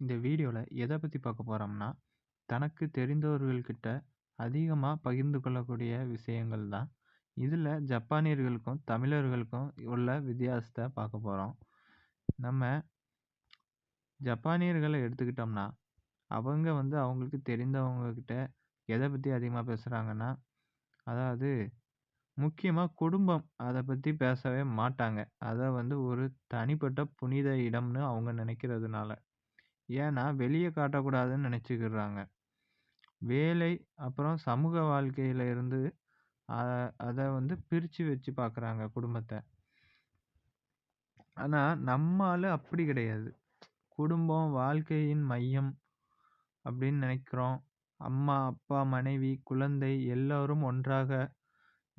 இந்த வீடியோவில் எதை பற்றி பார்க்க போகிறோம்னா தனக்கு தெரிந்தவர்கள்கிட்ட அதிகமாக பகிர்ந்து கொள்ளக்கூடிய விஷயங்கள் தான். இதில் ஜப்பானியர்களுக்கும் தமிழர்களுக்கும் உள்ள வித்தியாசத்தை பார்க்க போகிறோம் நம்ம ஜப்பானியர்களை எடுத்துக்கிட்டோம்னா அவங்க வந்து அவங்களுக்கு தெரிந்தவங்கக்கிட்ட எதை பற்றி அதிகமாக பேசுகிறாங்கன்னா அதாவது முக்கியமாக குடும்பம் அதை பற்றி பேசவே மாட்டாங்க. அதை வந்து ஒரு தனிப்பட்ட புனித இடம்னு அவங்க நினைக்கிறதுனால. ஏன்னா வெளியே காட்டக்கூடாதுன்னு நினச்சிக்கிறாங்க. வேலை அப்புறம் சமூக வாழ்க்கையில இருந்து அதை வந்து பிரித்து வச்சு பார்க்குறாங்க குடும்பத்தை. ஆனால் நம்மால் அப்படி கிடையாது. குடும்பம் வாழ்க்கையின் மையம் அப்படின்னு நினைக்கிறோம். அம்மா அப்பா மனைவி குழந்தை எல்லோரும் ஒன்றாக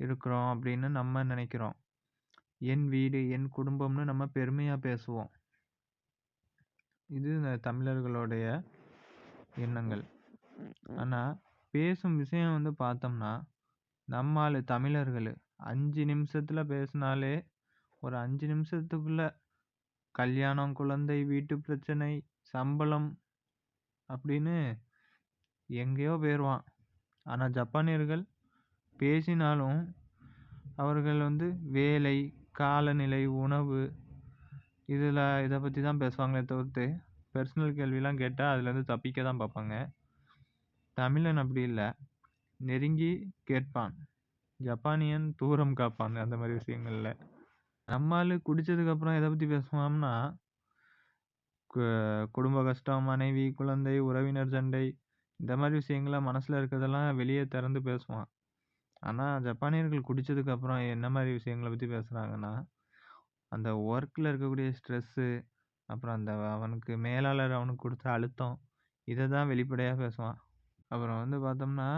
இருக்கிறோம் அப்படின்னு நம்ம நினைக்கிறோம். என் வீடு என் குடும்பம்னு நம்ம பெருமையாக பேசுவோம். இது தமிழர்களுடைய எண்ணங்கள். ஆனால் பேசும் விஷயம் வந்து பார்த்தோம்னா நம்மால் தமிழர்கள் அஞ்சு நிமிஷத்தில் பேசினாலே ஒரு அஞ்சு நிமிஷத்துக்குள்ள கல்யாணம் குழந்தை வீட்டு பிரச்சனை சம்பளம் அப்படின்னு எங்கேயோ போயிடுவான் ஆனால் ஜப்பானியர்கள் பேசினாலும் அவர்கள் வந்து வேலை காலநிலை உணவு இதில் இதை பற்றி தான் பேசுவாங்களே தவிர்த்து பர்சனல் கேள்விலாம் கேட்டால் அதுலேருந்து தப்பிக்க தான் பார்ப்பாங்க. தமிழன் அப்படி இல்லை. நெருங்கி கேட்பான். ஜப்பானியன் தூரம் காப்பான் அந்த மாதிரி விஷயங்களில். நம்மால் குடித்ததுக்கப்புறம் எதை பற்றி பேசுவோம்னா குடும்ப கஷ்டம் மனைவி குழந்தை உறவினர் சண்டை இந்த மாதிரி விஷயங்களை மனசில் இருக்கிறதெல்லாம் வெளியே திறந்து பேசுவான். ஆனால் ஜப்பானியர்கள் குடித்ததுக்கப்புறம் என்ன மாதிரி விஷயங்களை பற்றி பேசுகிறாங்கன்னா அந்த ஒர்க்கில் இருக்கக்கூடிய ஸ்ட்ரெஸ்ஸு அப்புறம் அந்த அவனுக்கு மேலாளர் அவனுக்கு கொடுத்த அழுத்தம் இதை தான் வெளிப்படையாக பேசுவான். அப்புறம் வந்து பார்த்தோம்னா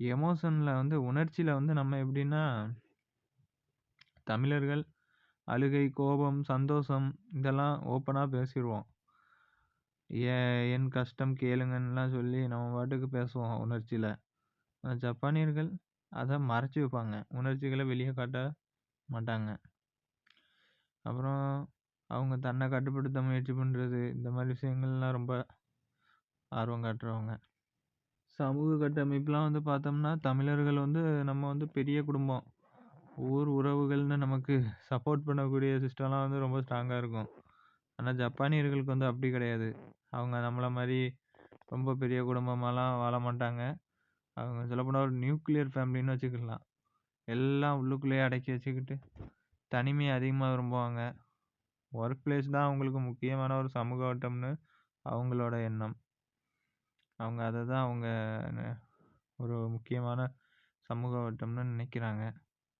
எமோஷனில் வந்து உணர்ச்சியில் வந்து நம்ம எப்படின்னா தமிழர்கள் அழுகை கோபம் சந்தோஷம் இதெல்லாம் ஓப்பனாக பேசிடுவோம். ஏ என் கஷ்டம் கேளுங்கன்னுலாம் சொல்லி நம்ம பாட்டுக்கு பேசுவோம் உணர்ச்சியில். ஜப்பானியர்கள் அதை மறைச்சி வைப்பாங்க. உணர்ச்சிகளை வெளியே காட்ட மாட்டாங்க. அப்புறம் அவங்க தன்னை கட்டுப்படுத்த முயற்சி பண்ணுறது இந்த மாதிரி விஷயங்கள்லாம் ரொம்ப ஆர்வம் காட்டுறவங்க. சமூக கட்டமைப்புலாம் வந்து பார்த்தோம்னா தமிழர்கள் வந்து நம்ம வந்து பெரிய குடும்பம். ஊர் உறவுகள்னு நமக்கு சப்போர்ட் பண்ணக்கூடிய சிஸ்டம்லாம் வந்து ரொம்ப ஸ்ட்ராங்காக இருக்கும். ஆனால் ஜப்பானியர்களுக்கு வந்து அப்படி கிடையாது. அவங்க நம்மளை மாதிரி ரொம்ப பெரிய குடும்பமாலாம் வாழ மாட்டாங்க. அவங்க சொல்லப்போனால் ஒரு நியூக்ளியர் ஃபேமிலின்னு வச்சுக்கலாம். எல்லாம் உள்ளுக்குள்ளேயே அடக்கி வச்சுக்கிட்டு தனிமையை அதிகமாக விரும்புவாங்க. ஒர்க் பிளேஸ் தான் அவங்களுக்கு முக்கியமான ஒரு சமூக வட்டம்னு அவங்களோட எண்ணம். அவங்க அதை தான் அவங்க ஒரு முக்கியமான சமூக வட்டம்னு நினைக்கிறாங்க.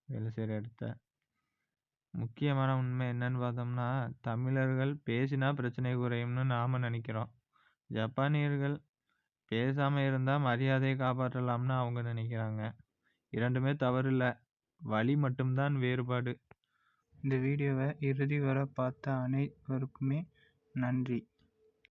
வேலை செய்கிற இடத்த. முக்கியமான உண்மை என்னன்னு பார்த்தோம்னா தமிழர்கள் பேசினா பிரச்சனை குறையும்னு நாம் நினைக்கிறோம். ஜப்பானியர்கள் பேசாமல் இருந்தால் மரியாதையை காப்பாற்றலாம்னு அவங்க நினைக்கிறாங்க. இரண்டுமே தவறு இல்லை. வழி மட்டும்தான் வேறுபாடு. இந்த வீடியோவை இறுதி வரை பார்த்த அனைவருக்குமே நன்றி.